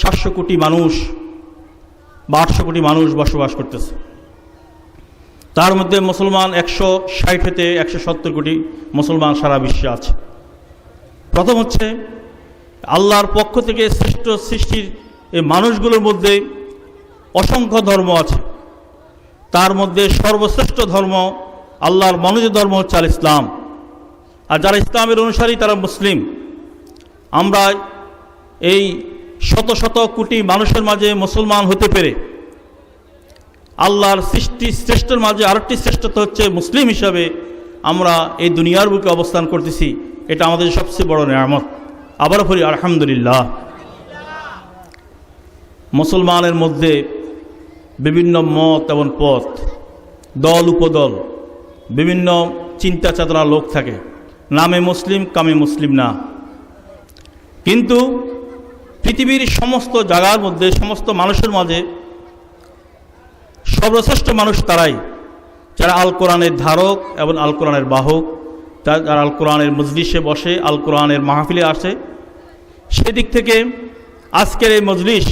সাতশো কোটি মানুষ বা আটশো কোটি মানুষ বসবাস করতেছে। তার মধ্যে মুসলমান একশো ষাট হতে একশো সত্তর কোটি মুসলমান সারা বিশ্বে আছে। প্রথম হচ্ছে আল্লাহর পক্ষ থেকে শ্রেষ্ঠ সৃষ্টির এই মানুষগুলোর মধ্যে অসংখ্য ধর্ম আছে। তার মধ্যে সর্বশ্রেষ্ঠ ধর্ম আল্লাহর মনোজ ধর্ম হচ্ছে আল ইসলাম। আর যারা ইসলামের অনুসারী তারা মুসলিম। আমরা এই শত শত কোটি মানুষের মাঝে মুসলমান হতে পেরে আল্লাহর সৃষ্টি শ্রেষ্ঠের মাঝে আরেকটি শ্রেষ্ঠতা হচ্ছে মুসলিম হিসাবে আমরা এই দুনিয়ার বুকে অবস্থান করতেছি। এটা আমাদের সবচেয়ে বড় নিয়ামত। আবারও বলি আলহামদুলিল্লাহ। মুসলমানের মধ্যে বিভিন্ন মত এবং পথ, দল উপদল, বিভিন্ন চিন্তা চেতনা লোক থাকে। নামে মুসলিম, কামে মুসলিম না। কিন্তু পৃথিবীর সমস্ত জায়গার মধ্যে, সমস্ত মানুষের মাঝে সর্বশ্রেষ্ঠ মানুষ তারাই। যারা আল কোরআনের ধারক এবং আল কোরআনের বাহক, যারা আল কোরআনের মজলিসে বসে, আল কোরআনের মাহফিলে আসে। সেদিক থেকে আজকের এই মজলিস,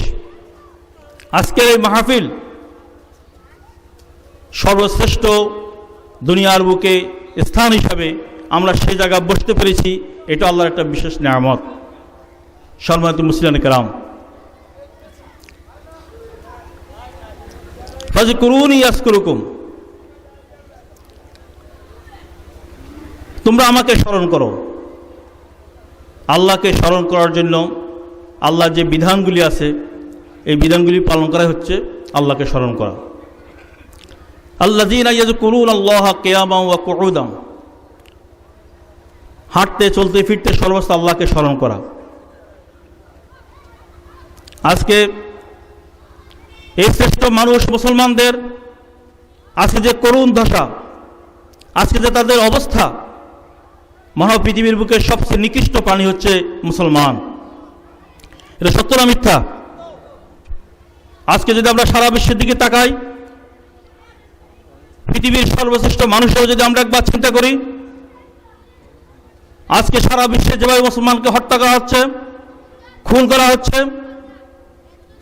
আজকের এই মাহফিল সর্বশ্রেষ্ঠ দুনিয়ার বুকে স্থান হিসাবে আমরা সেই জায়গায় বসতে পেরেছি। এটা আল্লাহর একটা বিশেষ নিয়ামত। সম্মানিত মুসলিম কেরাম। করুন ইয়াস করুকুম তোমরা আমাকে স্মরণ করো। আল্লাহকে স্মরণ করার জন্য আল্লাহ যে বিধানগুলি আছে, এই বিধানগুলি পালন করা হচ্ছে আল্লাহকে স্মরণ করা। আল্লাহ দিন করুন আল্লাহ কেয়ামাম ওয়া হাঁটতে, চলতে, ফিরতে সর্বস্ত আল্লাহকে স্মরণ করা। আজকে এই শ্রেষ্ঠ মানুষ মুসলমানদের আজকে যে করুণ দশা আজকে যে তাদের অবস্থা মহা পৃথিবীর বুকে সবচেয়ে নিকৃষ্ট প্রাণী হচ্ছে মুসলমান। এটা সত্য না মিথ্যা? আজকে যদি আমরা সারা বিশ্বের দিকে তাকাই, পৃথিবীর সর্বশ্রেষ্ঠ মানুষের যদি আমরা একবার চিন্তা করি, আজকে সারা বিশ্বে যেভাবে মুসলমানকে হত্যা করা হচ্ছে, খুন করা হচ্ছে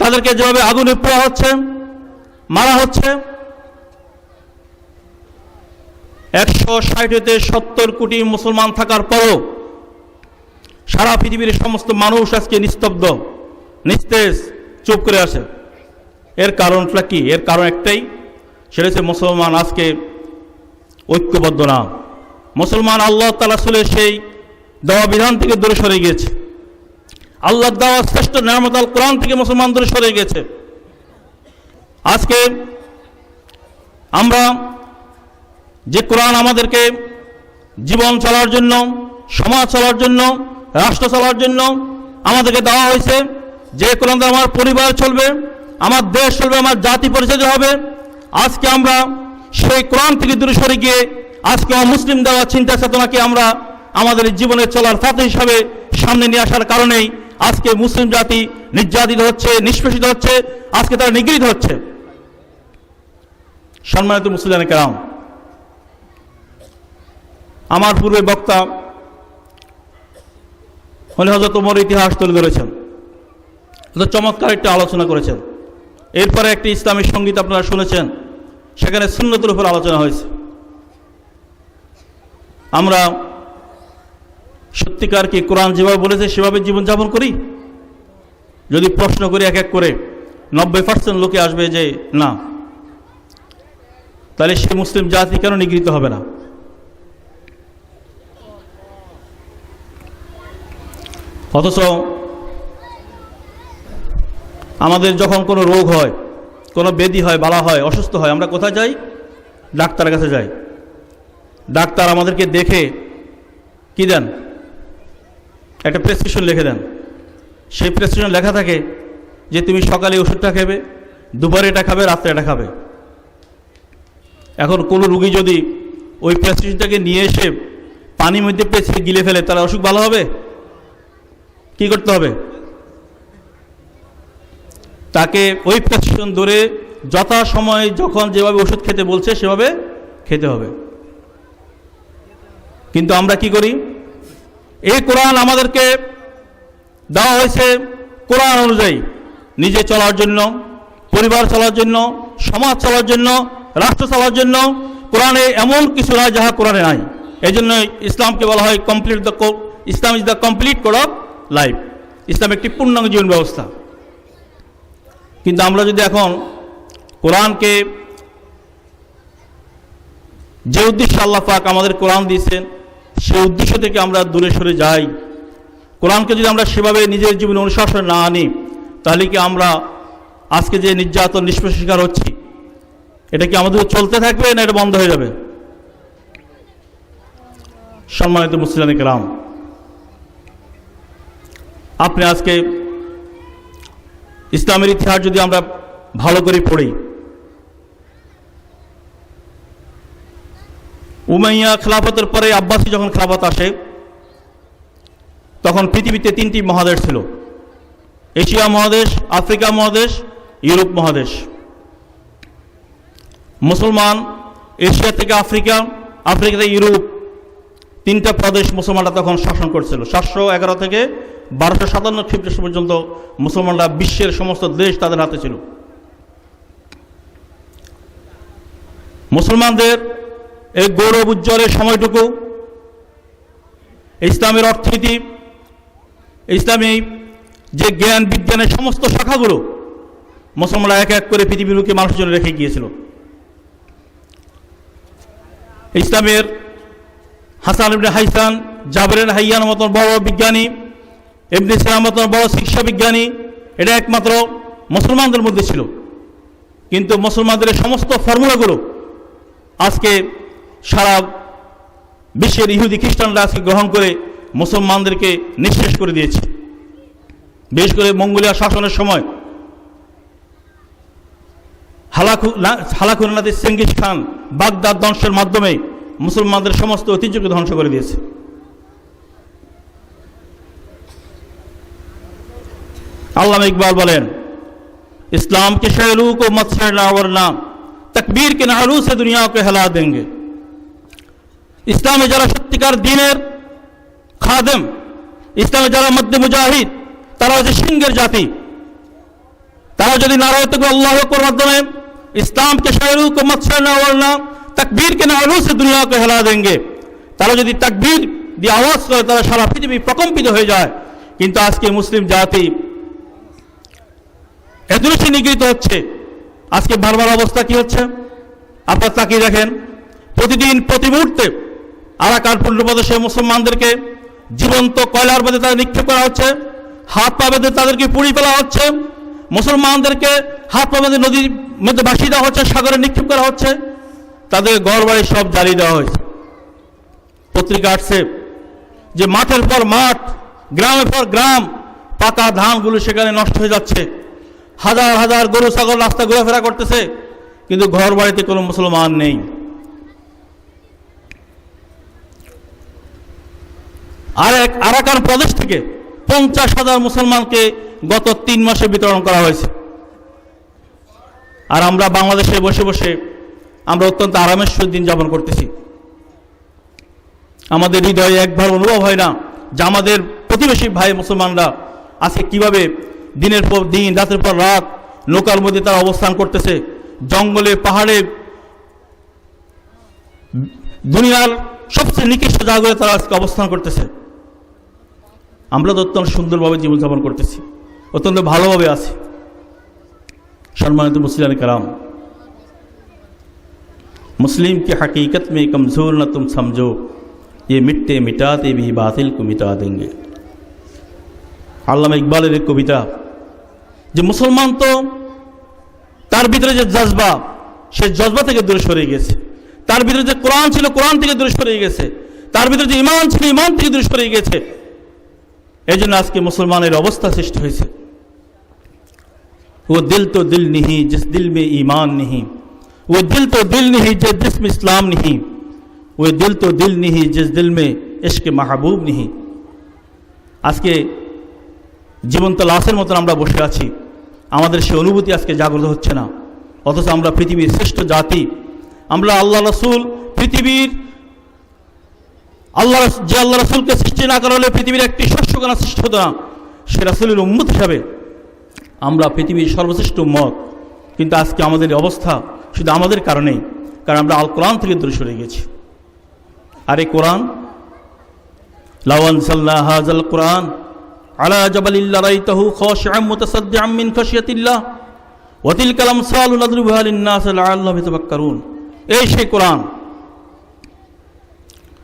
তাদেরকে যেভাবে আগুনে পোড়া হচ্ছে, মারা হচ্ছে, একশো ষাট হতে সত্তর কোটি মুসলমান থাকার পরও সারা পৃথিবীর সমস্ত মানুষ আজকে নিস্তব্ধ, নিস্তেজ, চুপ করে আসে এর কারণটা কি? এর কারণ একটাই, সেটা হচ্ছে মুসলমান আজকে ঐক্যবদ্ধ না। মুসলমান আল্লাহ তালা সুলের সেই দেওয়া বিধান থেকে দূরে সরে গিয়েছে। আল্লাহ দেওয়া শ্রেষ্ঠ নিয়ামত আল কোরআন থেকে মুসলমান দূরে সরে গেছে। আজকে আমরা যে কোরআন আমাদেরকে জীবন চলার জন্য, সমাজ চলার জন্য, রাষ্ট্র চলার জন্য আমাদেরকে দেওয়া হয়েছে, যে কোরআন আমার পরিবার চলবে, আমার দেশ চলবে, আমার জাতি পরিচয় হবে, আজকে আমরা সেই কোরআন থেকে দূরে সরে গিয়ে আজকে মুসলিম দেওয়া চিন্তা চেতনাকে আমরা আমাদের জীবনের চলার ফাতে হিসাবে সামনে নিয়ে আসার কারণেই আজকে মুসলিম জাতি নির্যাতিত হচ্ছে, নিষ্পেষিত হচ্ছে, আজকে তারা নিগৃহীত হচ্ছে। সম্মানিত মুসলিম কেরাম, আমার পূর্বে বক্তা হলে হজরত ওমর ইতিহাস তুলে ধরেছেন। চমৎকার একটা আলোচনা করেছেন। এরপরে একটি ইসলামী সংগীত আপনারা শুনেছেন, সেখানে সুন্নতের উপর আলোচনা হয়েছে। আমরা সত্যিকার কি কোরআন যেভাবে বলেছে, সেভাবে জীবনযাপন করি? যদি প্রশ্ন করি এক এক করে, নব্বই পার্সেন্ট লোকে আসবে যে না। তাহলে সে মুসলিম জাতি কেন নিগৃহীত হবে না? অথচ আমাদের যখন কোনো রোগ হয়, কোনো বেদি হয়, বালা হয়, অসুস্থ হয়, আমরা কোথায় যাই? ডাক্তারের কাছে যাই। ডাক্তার আমাদেরকে দেখে কি দেন? একটা প্রেসক্রিপশন লিখে দেন। সেই প্রেসক্রিপশন লেখা থাকে যে তুমি সকালে ওষুধটা খাবে, দুপুরে এটা খাবে, রাত্রে এটা খাবে। এখন কোনো রুগী যদি ওই প্রেসক্রিপশনটাকে নিয়ে এসে পানির মধ্যে পেঁচিয়ে গিলে ফেলে, তাহলে অসুখ ভালো হবে? কি করতে হবে? তাকে ওই প্রেসক্রিপশন ধরে যথা সময় যখন যেভাবে ওষুধ খেতে বলছে, সেভাবে খেতে হবে। কিন্তু আমরা কি করি? এই কোরআন আমাদেরকে দেওয়া হয়েছে কোরআন অনুযায়ী নিজে চলার জন্য, পরিবার চলার জন্য, সমাজ চলার জন্য, রাষ্ট্র চলার জন্য কোরআনে এমন কিছু নয় যাহা কোরআনে নাই। এই জন্য ইসলামকে বলা হয় complete the Islam is the complete code of life ইসলাম একটি পূর্ণাঙ্গ জীবন ব্যবস্থা। কিন্তু আমরা যদি এখন কোরআনকে যে উদ্দেশ্যে আল্লাহ পাক আমাদের কোরআন দিয়েছেন সেই উদ্দেশ্য থেকে আমরা দূরে সরে যাই। কোরআনকে যদি আমরা সেভাবে নিজের জীবনে অনুশাসন না আনি, তাহলে কি আমরা আজকে যে নির্যাতন নিষ্পেষ শিকার হচ্ছি, এটা কি আমাদের চলতে থাকবে না এটা বন্ধ হয়ে যাবে? সম্মানিত মুসলিম কেরাম, আপনি আজকে ইসলামের ইতিহাস যদি আমরা ভালো করে পড়ি উমাইয়া খেলাফতের পরে আব্বাসী যখন খেলাফত আসে, তখন পৃথিবীতে তিনটি মহাদেশ ছিল। এশিয়া মহাদেশ, আফ্রিকা মহাদেশ, ইউরোপ মহাদেশ। মুসলমান, এশিয়া থেকে আফ্রিকা আফ্রিকা থেকে ইউরোপ, তিনটা প্রদেশ মুসলমানরা তখন শাসন করছিল। সাতশো এগারো থেকে বারোশো সাতান্ন খ্রিস্ট পর্যন্ত মুসলমানরা বিশ্বের সমস্ত দেশ তাদের হাতে ছিল। মুসলমানদের এই গৌরব উজ্জ্বলের সময়টুকু, ইসলামের অর্থনীতি, ইসলামী যে জ্ঞান বিজ্ঞানের সমস্ত শাখাগুলো মুসলমানরা এক এক করে পৃথিবীর বুকে মানুষের জন্য রেখে গিয়েছিল। ইসলামের হাসান ইবনে হাইসান জাবরেন হাইয়ান মতন বড় বিজ্ঞানী এমনি ইসলাম মতন বড় শিক্ষা বিজ্ঞানী, এটা একমাত্র মুসলমানদের মধ্যে ছিল। কিন্তু মুসলমানদের সমস্ত ফর্মুলাগুলো আজকে সারা বিশ্বের ইহুদি খ্রিস্টানরা আজকে গ্রহণ করে মুসলমানদেরকে নিঃশেষ করে দিয়েছে বিশেষ করে মঙ্গোলিয়া শাসনের সময় হালাকু হালাকুনাদের সেঙ্গিস খান বাগদাদ ধ্বংসের মাধ্যমে মুসলমানদের সমস্ত ঐতিহ্যকে ধ্বংস করে দিয়েছে আল্লাহ ইকবাল বলেন इस्लाम के शहरू को मत छेड़ना वरना तकबीर के नारू से दुनिया को हिला देंगे ইসলামে যারা সত্যিকার দিনের খাদেম, ইসলামে যারা মধ্যে মুজাহিদ, তারা হচ্ছে সিংহের জাতি। তারা যদি নারায়তকে আল্লাহকর মাধ্যমে, ইসলামকে শাহরু কো না ওড়না তকবীর না সে দুনিয়াকে হেলা দেঙ্গে তারা যদি তকবীর দিয়ে আওয়াজ করে তারা সারা পৃথিবী প্রকম্পিত হয়ে যায়। কিন্তু আজকে মুসলিম জাতি এদৃশ্যে নিগৃহীত হচ্ছে। আজকে বারবার অবস্থা কি হচ্ছে? আপনার তাকিয়ে দেখেন, প্রতিদিন, প্রতি মুহূর্তে আরাকার পূর্ণপ্রদেশে মুসলমানদেরকে জীবন্ত কয়লার মধ্যে তাদের নিক্ষেপ করা হচ্ছে, হাত পা বেঁধে তাদেরকে পুড়ি ফেলা হচ্ছে, মুসলমানদেরকে হাত পা বেঁধে নদীর মধ্যে ভাসিয়ে দেওয়া হচ্ছে, সাগরে নিক্ষেপ করা হচ্ছে তাদের ঘর বাড়ি সব জ্বালিয়ে দেওয়া হয়েছে। পত্রিকা আসছে যে মাঠের পর মাঠ, গ্রামের পর গ্রাম, পাকা ধানগুলো সেখানে নষ্ট হয়ে যাচ্ছে। হাজার হাজার গরু, ছাগল, রাস্তা ঘোরাফেরা করতেছে, কিন্তু ঘর বাড়িতে কোনো মুসলমান নেই। আর এক আরাকান প্রদেশ থেকে পঞ্চাশ হাজার মুসলমানকে গত তিন মাসে বিতরণ করা হয়েছে। আর আমরা বাংলাদেশে বসে বসে আমরা অত্যন্ত আরামের দিন যাপন করতেছি। আমাদের হৃদয়ে একবার অনুভব হয় না যে আমাদের প্রতিবেশী ভাই মুসলমানরা আজকে কীভাবে দিনের পর দিন, রাতের পর রাত নৌকার মধ্যে তারা অবস্থান করতেছে। জঙ্গলে, পাহাড়ে, দুনিয়ার সবচেয়ে নিকৃষ্ট জায়গায় তারা আজকে অবস্থান করতেছে। আমরা তো অত্যন্ত সুন্দরভাবে জীবনযাপন করতেছি অত্যন্ত ভালোভাবে আছি সম্মানিত মুসলিম कराम मुस्लिम की हकीकत में कमज़ोर न तुम समझो ये मिटते मिटाते भी बातिल को मिटा देंगे আল্লামা ইকবালের এক কবিতা যে মুসলমান তো তার ভিতরে যে জজবা সে জজবা থেকে দূরে সরে গেছে তার ভিতরে যে কোরআন ছিল কোরআন থেকে দূরে সরে গেছে তার ভিতরে যে ইমান ছিল ইমান থেকে দূরে সরে গেছে এই জন্য আজকে মুসলমানের অবস্থা সৃষ্টি হয়েছে। ও দিল তো দিল নিহি, জিস দিল মে ইমান নিহি। ও দিল তো দিল নিহি, যে জিসম ইসলাম নিহি। ও দিল তো দিল নিহি, জিস দিল মে ইশকে মাহবুব নিহি। আজকে জীবন্ত লাশের মতন আমরা বসে আছি। আমাদের সে অনুভূতি আজকে জাগ্রত হচ্ছে না। অথচ আমরা পৃথিবীর শ্রেষ্ঠ জাতি। আমরা আল্লাহ রসুল, পৃথিবীর আল্লাহ যে আল্লাহ রসুলকে সৃষ্টি না করা হলে পৃথিবীর একটি শস্য কেনা সৃষ্টি হতো না। সে রাসুলের উম্মত হিসাবে আমরা পৃথিবীর সর্বশ্রেষ্ঠ মত কিন্তু আজকে আমাদের অবস্থা শুধু আমাদের কারণেই, কারণ আমরা আল কোরআন থেকে দূরে সরে গেছি। আর এই কোরআন লাওয়ান সাল্লাহ হাজাল কোরআন, আলা জবালিল্লা রাইতাহু খাশিআম মুতাসাদ্দিআম মিন খাশিয়াতিল্লাহ, ওয়া তিলকাল আমসালু নাদরিবুহা লিন-নাস লাআল্লাহুম ইয়াতাফাক্কারুন। এই সেই কোরআন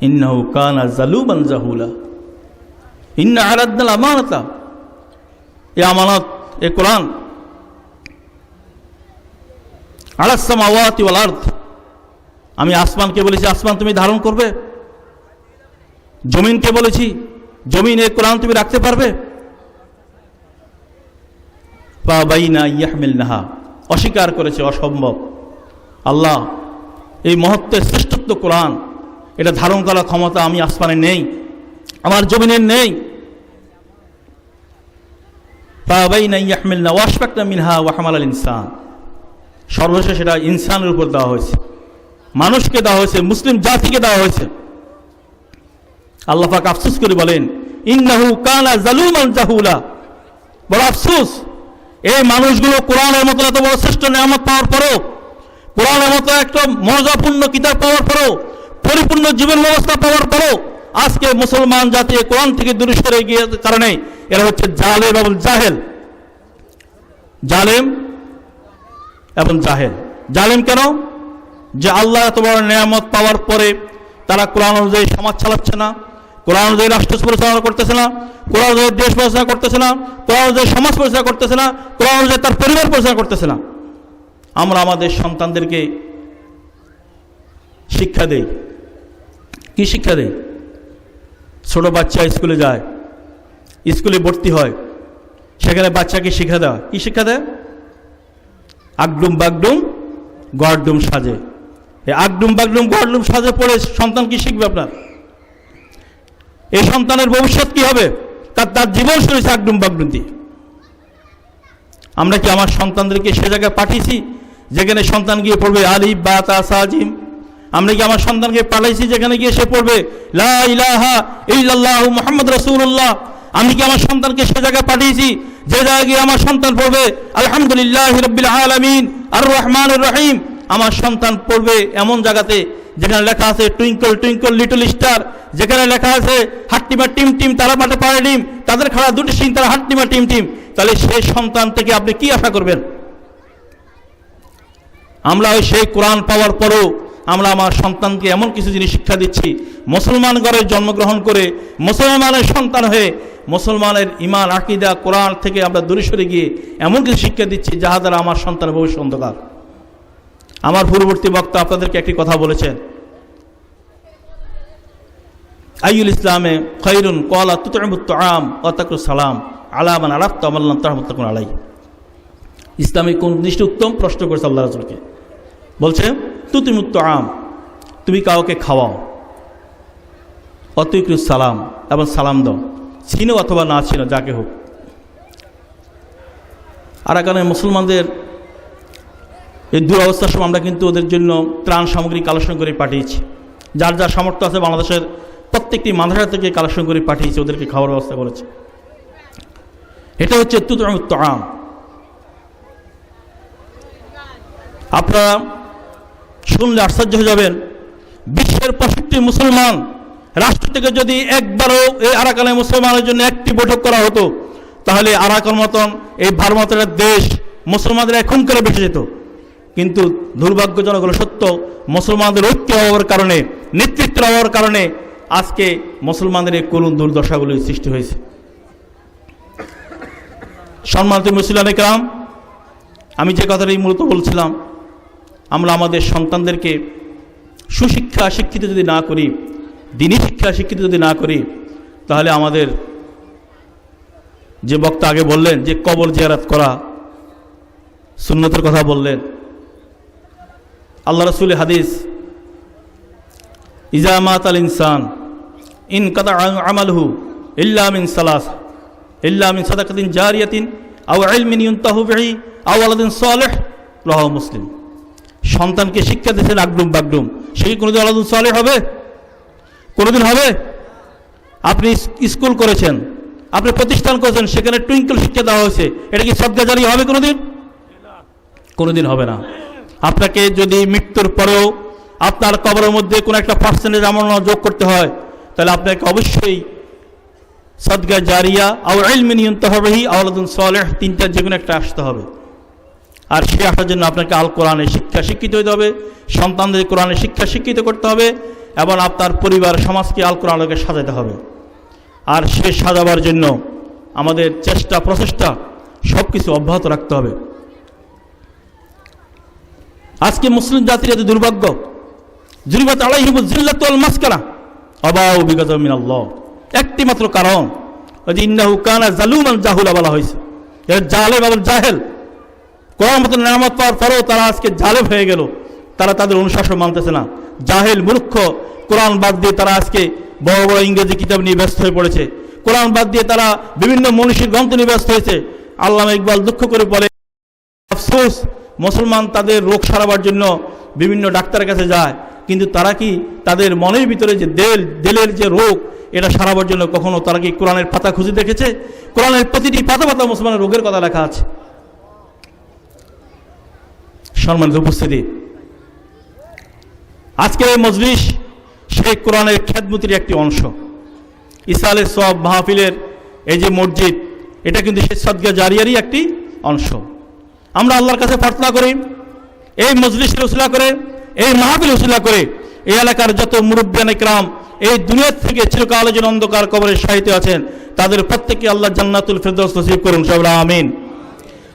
ইন্নাহু কানা জালুমান জাহুলা। ইন্না আলাদনাল আমানতা। এ আমানত, এ কোরআন। আলাস সামাওয়াতি ওয়াল আরদ। আমি আসমানকে বলেছি, আসমান তুমি ধারণ করবে। জমিনকে বলেছি, জমিন এ কোরআন তুমি রাখতে পারবে। বাইনা ইয়াহমিল নাহা অস্বীকার করেছে, অসম্ভব। আল্লাহ, এই মহত্বের শ্রেষ্ঠত্ব কোরআন। এটা ধারণ করার ক্ষমতা আমি আসমানে নেই, আমার জমিনের নেই। মিনহা ওয়াহামাল আল ইনসান। সর্বশেষ এটা ইনসানের উপর দেওয়া হয়েছে, মানুষকে দেওয়া হয়েছে, মুসলিম জাতিকে দেওয়া হয়েছে। আল্লাহ পাক আফসুস করে বলেন, ইন্নাহু কানা জালুমান জাহুলা। বড় আফসুস, এই মানুষগুলো কোরআনের মতো এত বড় শ্রেষ্ঠ নিয়ামত পাওয়ার পরও, কোরআনের মতো একটা মর্যাদাপূর্ণ কিতাব পাওয়ার পরও পরিপূর্ণ জীবন ব্যবস্থা পাওয়ার পরও আজকে মুসলমান জাতি কোরআন থেকে দূরে সরে গিয়ে কারণে এরা হচ্ছে জালেম এবং জাহেল। জালেম এবং জাহেল। জালেম কেন? যে আল্লাহ বড় নিয়ামত পাওয়ার পরে তারা কোরআন অনুযায়ী সমাজ চালাচ্ছে না, কোরআন অনুযায়ী রাষ্ট্র পরিচালনা করতেছে না, কোরআন অনুযায়ী দেশ পরিচালনা করতেছে না, কোরআন অনুযায়ী সমাজ পরিচালনা করতেছে না, কোরআন অনুযায়ী তার পরিবার পরিচালনা করতেছে না। আমরা আমাদের সন্তানদেরকে শিক্ষা দেই। কি শিক্ষা দেয়? ছোট বাচ্চা স্কুলে যায়, স্কুলে ভর্তি হয়, সেখানে বাচ্চাকে শিক্ষা দেওয়া কি শিক্ষা দেয়? আগডুম বাগডুম, গড়ডুম সাজে। এই আগডুম বাগডুম, গড়ডুম সাজে পড়ে সন্তান কি শিখবে আপনার? এই সন্তানের ভবিষ্যৎ কি হবে? তার তার জীবন হয়েছে আগডুম বাগডুম দিয়ে। আমরা কি আমার সন্তানদেরকে সে জায়গায় পাঠিয়েছি? যেখানে সন্তান গিয়ে পড়বে আলিফ বা তা সাজিম আমরা কি আমার সন্তানকে পাঠাইছি যেখানে গিয়ে সে পড়বে? মুহাম্মদ রাসূলুল্লাহ। আমি কি আমার সন্তানকে সে জায়গায় পাঠিয়েছি? যে জায়গায় গিয়ে আমার সন্তান পড়বে? আলহামদুলিল্লাহ আলামিন। আর রহমান রহিম। আমার সন্তান পড়বে এমন জায়গাতে যেখানে লেখা আছে, টুইঙ্কল টুইঙ্কল, লিটল স্টার। যেখানে লেখা আছে হাট্টিমা টিম টিম, তারা মাঠে পাড়ে ডিম। তাদের খেলা দুটি সিং তারা হাট্টিমা টিম টিম। তাহলে সেই সন্তান থেকে আপনি কি আশা করবেন? আমরা ওই সেই কোরআন পাওয়ার পরও আমরা আমার সন্তানকে এমন কিছু জিনিস শিক্ষা দিচ্ছি। মুসলমান ঘরে জন্মগ্রহণ করে মুসলমানের সন্তান হয়ে মুসলমানের ইমান আকিদা, কোরআন থেকে আমরা দূরে সরে গিয়ে এমন কিছু শিক্ষা দিচ্ছি যাহা দ্বারা আমার সন্তানের ভবিষ্যৎ অন্ধকার। আমার পূর্ববর্তী বক্তা আপনাদেরকে একটি কথা বলেছেন। আইউল ইসলামে খৈরুন কলা তুতমুত্ত আম অতাকুর সালাম আলামান আলাফত আমাল্লাম তাহমত্তাকুন আলাই ইসলামে কোন দৃষ্টি উত্তম প্রশ্ন করেছে আল্লাহ রাসুলকে। বলছে তুতিমুত্ত আম, তুমি কাউকে খাওয়াও। অতইকৃ সালাম এবং সালাম দাও। ছিনো অথবা না ছিনো, যাকে হোক। আর এখানে মুসলমানদের এই দুরবস্থার সময় আমরা কিন্তু ওদের জন্য ত্রাণ সামগ্রী কালেকশন করে পাঠিয়েছি। যার যার সামর্থ্য আছে বাংলাদেশের প্রত্যেকটি মাদ্রাসা থেকে কালেকশন করে পাঠিয়েছি, ওদেরকে খাওয়ার ব্যবস্থা করেছে। এটা হচ্ছে তুতমুত্ত আম। আপনারা শুনলে আশ্চর্য হয়ে যাবেন। বিশ্বের পঁয়ষট্টি মুসলমান রাষ্ট্র থেকে যদি একবারও এই আরাকানে মুসলমানের জন্য একটি বৈঠক করা হতো, তাহলে আরাকান মতন এই ভারমতের দেশ মুসলমানদের এখন করে বেঁচে যেত। কিন্তু দুর্ভাগ্যজনক হলো সত্য, মুসলমানদের ঐক্য হওয়ার কারণে নেতৃত্বের হওয়ার কারণে আজকে মুসলমানদের এই করুণ দুর্দশাগুলি সৃষ্টি হয়েছে। সম্মানিত মুসলিম আমি যে কথাটি মূলত বলছিলাম আমরা আমাদের সন্তানদেরকে সুশিক্ষা শিক্ষিত যদি না করি, দিনী শিক্ষা শিক্ষিত যদি না করি, তাহলে আমাদের যে বক্তা আগে বললেন যে কবর জিয়ারাত করা সুন্নতের কথা বললেন। আল্লাহ রসুল হাদিস ইজামাত আল ইনসান, ইন কাদা আমালহু ইল্লা মিন সালাস, ইল্লা মিন সাদাকাতিন জারিয়াতিন, আও ইলমিন ইউনতাহু বিহি, আও আলাদিন সালেহ রাহ মুসলিম। সন্তানকে শিক্ষা দিয়েছেন আগডুম বাগডুম সে কি কোনোদিন আলাদুন সালেহ হবে? কোনোদিন হবে? আপনি স্কুল করেছেন, আপনি প্রতিষ্ঠান করেছেন, সেখানে টুইঙ্কল শিক্ষা দেওয়া হয়েছে। এটা কি সদ্গাজারি হবে কোনোদিন? কোনোদিন হবে না। আপনাকে যদি মৃত্যুর পরেও আপনার কবরের মধ্যে কোনো একটা পার্সেন্টেজ আমল যোগ করতে হয়, তাহলে আপনাকে অবশ্যই সদগা জারিয়া আও এলমিনিয়ন্ত হবেই আওলাদুন সালেহ তিনটার যে কোনো একটা আসতে হবে। আর সে আসার জন্য আপনাকে আল কোরআনে শিক্ষা শিক্ষিত হতে হবে, সন্তানদের কোরআনে শিক্ষা শিক্ষিত করতে হবে, এবং আপনার পরিবার, সমাজকে আল কোরআনকে সাজাতে হবে। আর সে সাজাবার জন্য আমাদের চেষ্টা, প্রচেষ্টা সব কিছু অব্যাহত রাখতে হবে। আজকে মুসলিম জাতির এত দুর্ভাগ্য। জুরিবাত আলাইহিবুল জিল্লাতুল মাসকানা অবাউ বিগত মিনাল্লাহ। একটি মাত্র কারণ ইন্নাহু কানা জালুমান জাহুলা বলা হয়েছে। এর জালেম এবং জাহেল। কোরআন মতো নামাজ পাওয়ার পরেও তারা আজকে জালেব হয়ে গেল। তারা তাদের অনুশাসন মানতেছে না। জাহেল মূর্খ, কোরআন বাদ দিয়ে তারা আজকে বড় বড় ইংরেজি কিতাব নিয়ে ব্যস্ত হয়ে পড়েছে। কোরআন বাদ দিয়ে তারা বিভিন্ন মনীষীর গ্রন্থ নিয়ে ব্যস্ত হয়েছে। আল্লামা ইকবাল দুঃখ করে বলে, আফসোস, মুসলমান তাদের রোগ সারাবার জন্য বিভিন্ন ডাক্তারের কাছে যায়, কিন্তু তারা কি তাদের মনের ভিতরে যে দেল, দেলের যে রোগ, এটা সারাবার জন্য কখনো তারা কি কোরআনের পাতা খুঁজে দেখেছে? কোরআনের প্রতিটি পাতা পাতা মুসলমানের রোগের কথা লেখা আছে। সম্মানিত উপস্থিতি। আজকের এই মজলিস সেই কোরআনের খেদমতির একটি অংশ। ইসালের সব মাহফিলের এই যে মসজিদ, এটা কিন্তু সেই জারিয়ারই একটি অংশ। আমরা আল্লাহর কাছে প্রার্থনা করি, এই মজলিসের উসিলা করে, এই মাহফিল উসিলা করে, এই এলাকার যত মুরব্বিয়ান ইকরাম, এই দুনিয়ার থেকে চিরকালের জন্য অন্ধকার কবরে সাহিত্য আছেন, তাদের প্রত্যেকে আল্লাহ জান্নাতুল ফেরদৌস নসিব করুন সব আমিন।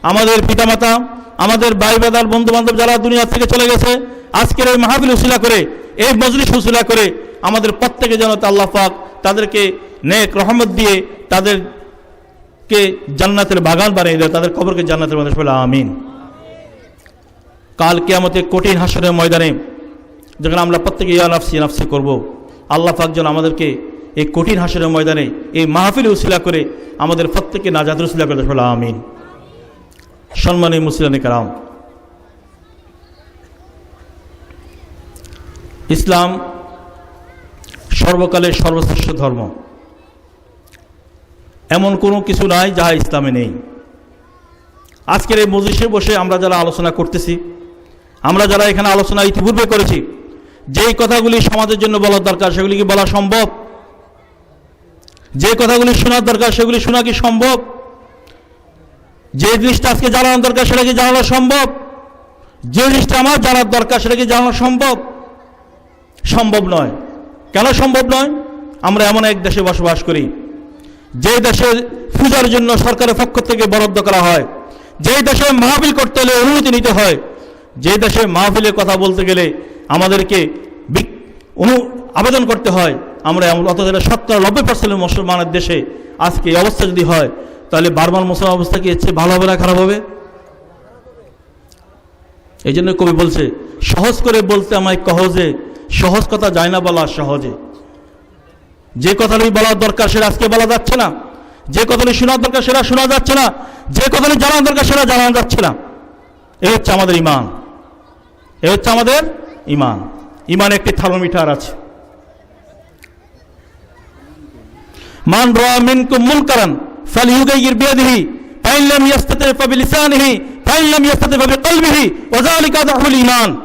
আমাদের পিতামাতা আমাদের ভাই বাদার বন্ধু বান্ধব যারা দুনিয়া থেকে চলে গেছে, আজকের এই মাহফিল উসিলা করে, এই মজলিস উসিলা করে আমাদের প্রত্যেকে যেন আল্লাহ পাক তাদেরকে নেক রহমত দিয়ে তাদেরকে জান্নাতের বাগান বানিয়ে দেয়, তাদের কবরকে জান্নাতের মধ্যে বলে আমিন। কাল কেয়ামতে কঠিন হাসনের ময়দানে যখন আমরা প্রত্যেকে ইয়া নাফসি নাফসি করব, আল্লাহ পাক যেন আমাদেরকে এই কঠিন হাসনের ময়দানে এই মাহফিল উসিলা করে আমাদের প্রত্যেককে নাজাদ উসিলা করে বলে আমিন। সম্মানী মুসলিম কারাম, ইসলাম সর্বকালের সর্বশ্রেষ্ঠ ধর্ম। এমন কোনো কিছু নাই যাহা ইসলামে নেই। আজকের এই মজলিসে বসে আমরা যারা আলোচনা করতেছি, আমরা যারা এখানে আলোচনা ইতিপূর্বে করেছি, যেই কথাগুলি সমাজের জন্য বলার দরকার সেগুলি কি বলা সম্ভব? যে কথাগুলি শোনার দরকার সেগুলি শোনা কি সম্ভব? যে জিনিসটা আজকে জানানোর দরকার সেটা কি জানানো সম্ভব? যে জিনিসটা আমার জানার দরকার সেটা কি জানানো সম্ভব? সম্ভব নয়। কেন সম্ভব নয়? আমরা এমন এক দেশে বসবাস করি, যে দেশে পূজার জন্য সরকারের পক্ষ থেকে বরাদ্দ করা হয়, যে দেশে মাহফিল করতে হলে অনুমতি নিতে হয়, যে দেশে মাহফিলের কথা বলতে গেলে আমাদেরকে অনু আবেদন করতে হয়, আমরা অথচ সত্তর নব্বই পার্সেন্ট মুসলমানের দেশে আজকে এই অবস্থা যদি হয় তাহলে বারবার মুসলমান অবস্থা কি চেয়ে ভালো হবে না খারাপ হবে? এই জন্য কবি বলছে, সহজ করে বলতে আমায় কহজে সহজ কথা যায় না বলা সহজে। যে কথা কথাটি বলার দরকার সেটা আজকে বলা যাচ্ছে না। যে কথাটি শোনার দরকার সেটা শোনা যাচ্ছে না। যে কথাটি জানার দরকার সেটা জানা যাচ্ছে না। এ হচ্ছে আমাদের ইমান। এ হচ্ছে আমাদের ইমান। ইমান একটি থার্মোমিটার আছে। মান রা'a মিনকুম মুনকারান। ফালইউগাইয়ির বিয়াদিহি ফাইন লাম ইয়াস্তাতি ফাবিলিসানিহি ফাইন লাম ইয়াস্তাতি ফাবিকলবিহি ওয়া যালিকা দাহুল ঈমান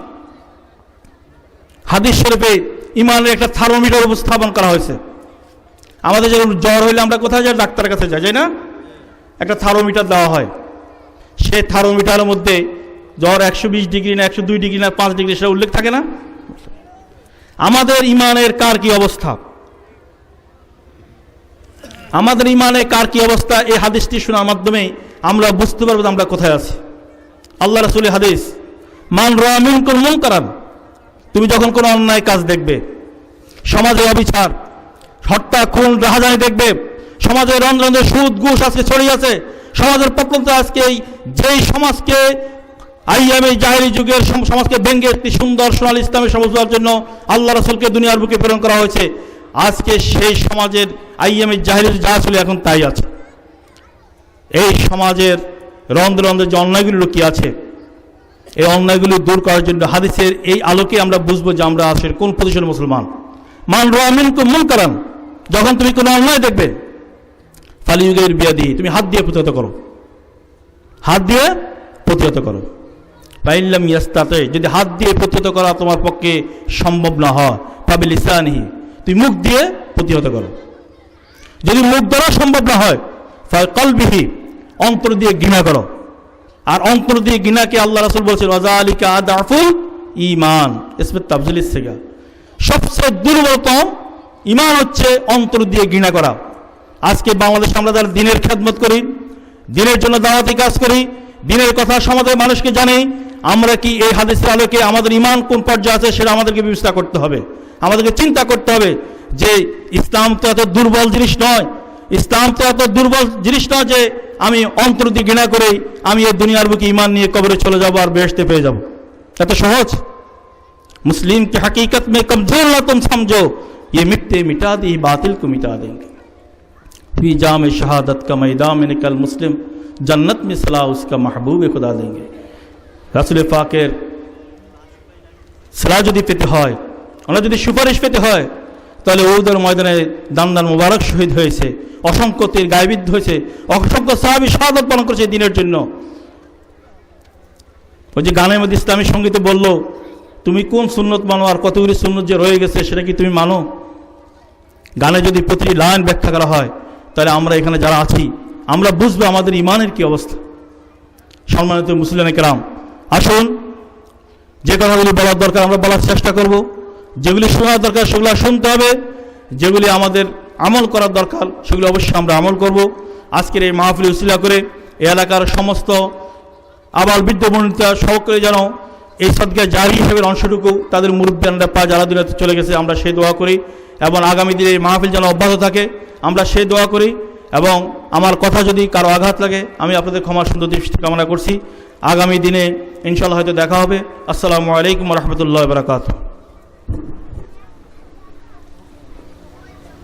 হাদিস শরীফে ইমানের একটা থার্মোমিটার উপস্থাপন করা হয়েছে। আমাদের যখন জ্বর হইলে আমরা কোথায় যাই? ডাক্তারের কাছে যাই না? একটা থার্মোমিটার দেওয়া হয়। সে থার্মোমিটারের মধ্যে জ্বর একশো বিশ ডিগ্রি না একশো দুই ডিগ্রি না পাঁচ ডিগ্রি সেটা উল্লেখ থাকে না? আমাদের ইমানের কার কি অবস্থা? আমাদের ইমানে কার কি অবস্থা? এই হাদিসটি শোনার মাধ্যমে আমরা বুঝতে পারব আমরা কোথায় আছি। আল্লাহ রসুলের হাদিস, মান রামিন কোন করান তুমি যখন কোনো অন্যায় কাজ দেখবে, সমাজে অবিচার, হত্যা, খুন, রাহাজানি দেখবে, সমাজে রন্ধ্রন্ধ্রে সুদ, ঘুষ আজকে ছড়িয়ে আছে, সমাজের প্রত্যন্ত আজকে যেই সমাজকে আইয়ামে জাহেরি যুগের সমাজকে ব্যঙ্গে একটি সুন্দর সোনাল ইসলামের সমাজ জন্য আল্লাহ রসুলকে দুনিয়ার বুকে প্রেরণ করা হয়েছে। আজকে সেই সমাজের আইয়ামে জাহেরি যা ছিল এখন তাই আছে। এই সমাজের রন্ধ্রে রন্ধ্রে যে অন্যায়গুলি লুকিয়ে আছে, এই অন্যায়গুলি দূর করার জন্য হাদিসের এই আলোকে আমরা বুঝব যে আমরা আসলে কোন প্রতিশোধ মুসলমান। মান রামিন মন করান যখন তুমি কোনো অন্যায় দেখবে ফালিউগের বিয়া দিয়ে তুমি হাত দিয়ে প্রতিহত করো। হাত দিয়ে প্রতিহত করো। ইয়াস্তাতে, যদি হাত দিয়ে প্রতিহত করা তোমার পক্ষে সম্ভব না হয় তবে লিসানিহি তুমি মুখ দিয়ে প্রতিহত করো। যদি মুখ দ্বারা সম্ভব না হয় কলবিহি, অন্তর দিয়ে ঘৃণা করো। আর অন্তর দিয়ে ঘৃণাকে আল্লাহ রাসুল বলছেন ওয়াজালিকা আদাফুল ইমান ইসমে তাফজিল ইসেগা সবচেয়ে দুর্বলতম ইমান হচ্ছে অন্তর দিয়ে ঘৃণা করা। আজকে বাংলাদেশ আমরা যারা দিনের খেদমত করি, দিনের জন্য দাওয়াতি কাজ করি, দিনের কথা সমাজের মানুষকে জানি আমরা কি এই হাদিসের আলোকে আমাদের ইমান কোন পর্যায়ে আছে সেটা আমাদেরকে ব্যবস্থা করতে হবে আমাদেরকে চিন্তা করতে হবে যে ইসলাম তো এত দুর্বল জিনিস নয় ইসলাম তো এত দুর্বল জিনিস নয় যে আমি অন্তর দিয়ে ঘৃণা করে আমি এই দুনিয়ার বুকে ইমান নিয়ে কবরে চলে যাব আর বেহেশতে পেয়ে যাব এত সহজ मुस्लिम की हकीकत में कमजोर ना तुम समझो ये मिटते मिटा दी बातिल को मिटा देंगे फी जाम शहादत का मैदान में निकल मुस्लिम जन्नत में सलाह उसका महबूब खुदा देंगे রাসুল পাকের সালাহ যদি পেতে হয় ওনার যদি সুপারিশ পেতে হয়, তাহলে ওদের ময়দানে দান দান মুবারক শহীদ হয়েছে, অসংখ্য তীর গায়বিদ্ধ হয়েছে, অসংখ্য সাহাবি শাহাদত পালন করেছে দিনের জন্য। ওই যে গানের মধ্যে ইসলামী সঙ্গীতে বলল, তুমি কোন সুন্নত মানো আর কতগুলি সুন্নত যে রয়ে গেছে সেটা কি তুমি মানো? গানে যদি প্রতিটি লাইন ব্যাখ্যা করা হয়, তাহলে আমরা এখানে যারা আছি, আমরা বুঝব আমাদের ইমানের কি অবস্থা। সম্মানিত মুসলিম কেরাম আসুন, যে কথাগুলি বলার দরকার আমরা বলার চেষ্টা করব। যেগুলি শোনার দরকার, সেগুলো শুনতে হবে। যেগুলি আমাদের আমল করার দরকার, সেগুলি অবশ্যই আমরা আমল করব। আজকের এই মাহফিল উসিলা করে এই এলাকার সমস্ত আবার বৃদ্ধ বনিতা সকলে যেন এই সদকা জারি হিসেবে অংশটুকু তাদের মুরব্বানরা পা যারা দুনিয়াতে চলে গেছে, আমরা সেই দোয়া করি। এবং আগামী দিনে এই মাহফিল যেন অব্যাহত থাকে, আমরা সেই দোয়া করি। এবং আমার কথা যদি কারও আঘাত লাগে, আমি আপনাদের ক্ষমা সুন্দর দৃষ্টি কামনা করছি। আগামী দিনে ইনশাল্লাহ হয়তো দেখা হবে। আসসালামু আলাইকুম রহমতুল্লাহ বারকাত